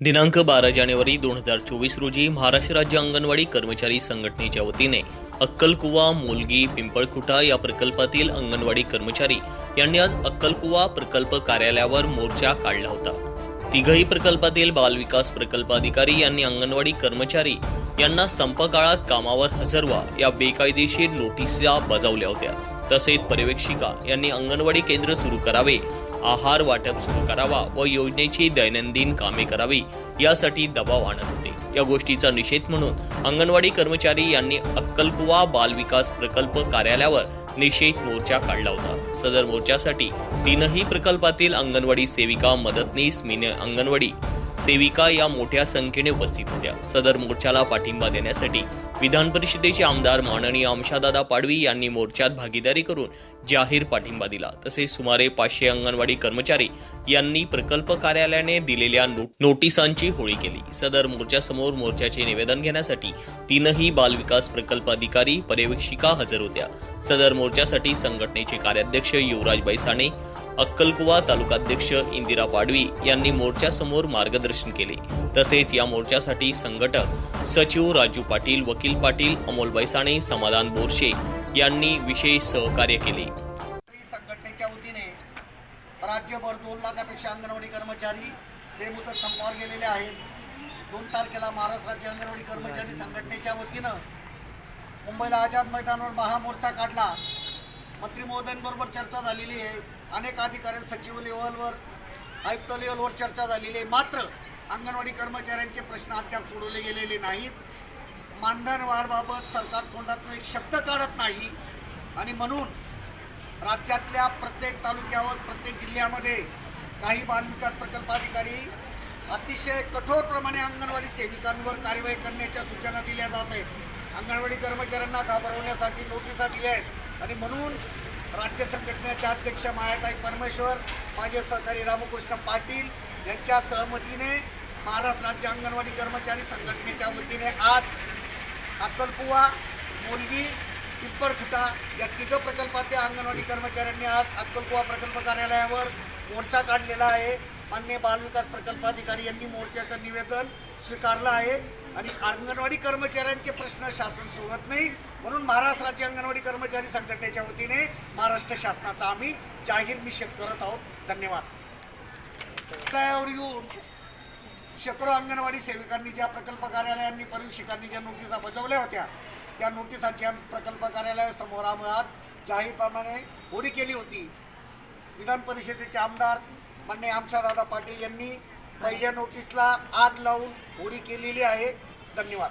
दिनांक बारा जानेवारी दोन हजार चोवीस रोजी महाराष्ट्र राज्य अंगणवाडी कर्मचारी संघटनेच्या वतीने अक्कलकुवा मोलगी पिंपळखुटा या प्रकल्पातील अंगणवाडी कर्मचारी यांनी आज अक्कलकुवा प्रकल्प कार्यालयावर मोर्चा काढला होता. तिघही प्रकल्पातील बालविकास प्रकल्पाधिकारी यांनी अंगणवाडी कर्मचारी यांना संप काळात कामावर हजरवा या बेकायदेशीर नोटिसा बजावल्या होत्या. तसेच पर्यवेक्षिका यांनी अंगणवाडी केंद्र सुरू करावे आहार वाटप सुरू करावा व योजनेची दैनंदिन कामे करावी यासाठी दबाव आणत होते. या गोष्टीचा निषेध म्हणून अंगणवाडी कर्मचारी यांनी अक्कलकुवा बालविकास प्रकल्प कार्यालयावर निषेध मोर्चा काढला होता. सदर मोर्चासाठी तीनही प्रकल्पातील अंगणवाडी सेविका मदतनीस मिने अंगणवाडी सेविका या मोठ्या संख्येने उपस्थित होत्या. सदर मोर्चाला पाठिंबा देण्यासाठी विधान परिषदेचे आमदार माननीय अंशादादा पाडवी यांनी मोर्चात भागीदारी करून जाहीर पाठिंबा दिला. तसेच सुमारे पाचशे अंगणवाडी कर्मचारी यांनी प्रकल्प कार्यालयाने दिलेल्या नो- नोटिसांची होळी केली. सदर मोर्चासमोर मोर्चाचे निवेदन घेण्यासाठी तीनही बालविकास प्रकल्प अधिकारी पर्यवेक्षिका हजर होत्या. सदर मोर्चासाठी संघटनेचे कार्याध्यक्ष युवराज बैसाणे अक्कलकुवा तालुकाध्यक्ष इंदिरा पाडवी यांनी मोर्चासमोर मार्गदर्शन केले. तसेच या मोर्चासाठी संघटक सचिव राजू पाटील वकील पाटील अमोल बैसाणे समाधान बोरशे यांनी विशेष सहकार्य केले. संघटनेच्या वतीने राज्यभर दोन लाखापेक्षा अंगणवाडी कर्मचारी बेमुदत संपावर गेलेले आहेत. दोन तारखेला महाराष्ट्र राज्य अंगणवाडी कर्मचारी संघटनेच्या वतीनं मुंबईला आझाद मैदानावर महामोर्चा काढला. मंत्री महोदयांबरोबर चर्चा झालेली आहे. अनेक अधिकाऱ्यां सचिव लेवलवर आयुक्त लेवलवर चर्चा झालेली आहे. मात्र अंगणवाडी कर्मचाऱ्यांचे प्रश्न अद्याप सोडवले गेलेले नाहीत. मानधन वाढबाबत सरकार तोंडातून एक शब्द काढत नाही. आणि म्हणून राज्यातल्या प्रत्येक तालुक्यावर प्रत्येक जिल्ह्यामध्ये काही बालविकास प्रकल्पाधिकारी अतिशय कठोरप्रमाणे अंगणवाडी सेविकांवर कार्यवाही करण्याच्या सूचना दिल्या जात आहेत. अंगणवाडी कर्मचाऱ्यांना घाबरवण्यासाठी नोटिसा दिल्या आहेत. आणि म्हणून राज्य संघटनेच्या अध्यक्ष मायाताई परमेश्वर माझे सहकारी रामकृष्ण पाटील यांच्या सहमतीने महाराष्ट्र राज्य अंगणवाडी कर्मचारी संघटनेच्या वतीने आज अक्कलकुवा मोलगी पिंपरखुटा या तिघ प्रकल्पातल्या अंगणवाडी कर्मचाऱ्यांनी आज अक्कलकुवा प्रकल्प कार्यालयावर मोर्चा काढलेला आहे. मान्य बालविकास प्रकल्पाधिकारी यांनी मोर्चाचं निवेदन स्वीकारलं आहे आणि अंगणवाडी कर्मचाऱ्यांचे प्रश्न शासन सोडत नाही म्हणून महाराष्ट्र राज्य अंगणवाडी कर्मचारी संघटनेच्या वतीने महाराष्ट्र शासनाचा आम्ही जाहीर निषेध करत आहोत. धन्यवाद. कार्यालयावर येऊन शेकडो अंगणवाडी सेविकांनी ज्या प्रकल्प कार्यालयांनी परीक्षकांनी ज्या नोटिसा बजावल्या होत्या त्या नोटिसांची आम्ही प्रकल्प कार्यालयासमोर आम्ही आज जाहीरप्रमाणे होडी केली होती. विधान परिषदेचे आमदार मान्य आमशादादा पाटील यांनी पहिल्या नोटीसला आग लावून होळी केलेली आहे. धन्यवाद.